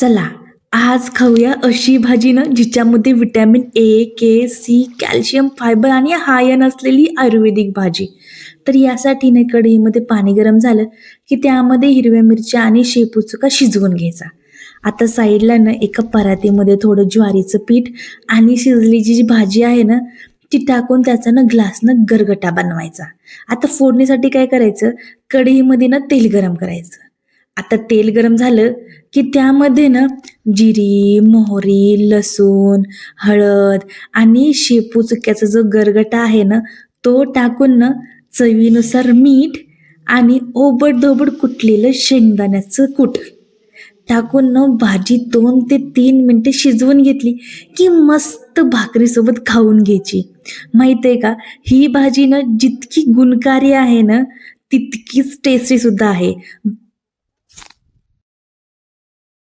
चला आज खाऊया अशी भाजी ना जिच्यामध्ये vitamin A K C calcium fibre आणि हायन असलेली आयुर्वेदिक भाजी. तर यासाठी ना कढईमध्ये पाणी गरम झालं की त्यामध्ये हिरव्या मिरच्या आणि शेपूचुका शिजवून घ्यायचा. आता साईडला ना एका परातीमध्ये थोडं ज्वारीचं पीठ आणि शिजलेली जी भाजी आहे ना ती टाकून त्याचा ना ग्लासनं गरगटा बनवायचा. आता फोडणीसाठी काय करायचं? कढईमध्ये ना तेल गरम करायचं. आता तेल गरम झालं की त्यामध्ये ना जिरी मोहरी लसूण हळद आणि शेपू चुक्याचा जो गरगटा आहे ना तो टाकून ना चवीनुसार मीठ आणि ओबड धोबड कुटलेलं शेंगदाण्याचं कूट. टाकून न भाजी दोन ते तीन मिनटे शिजवून घेतली की मस्त भाकरीसोबत खाऊन घ्यायची. माहीत आहे का? ही भाजी ना जितकी गुणकारी आहे ना तितकीच टेस्टी सुद्धा आहे.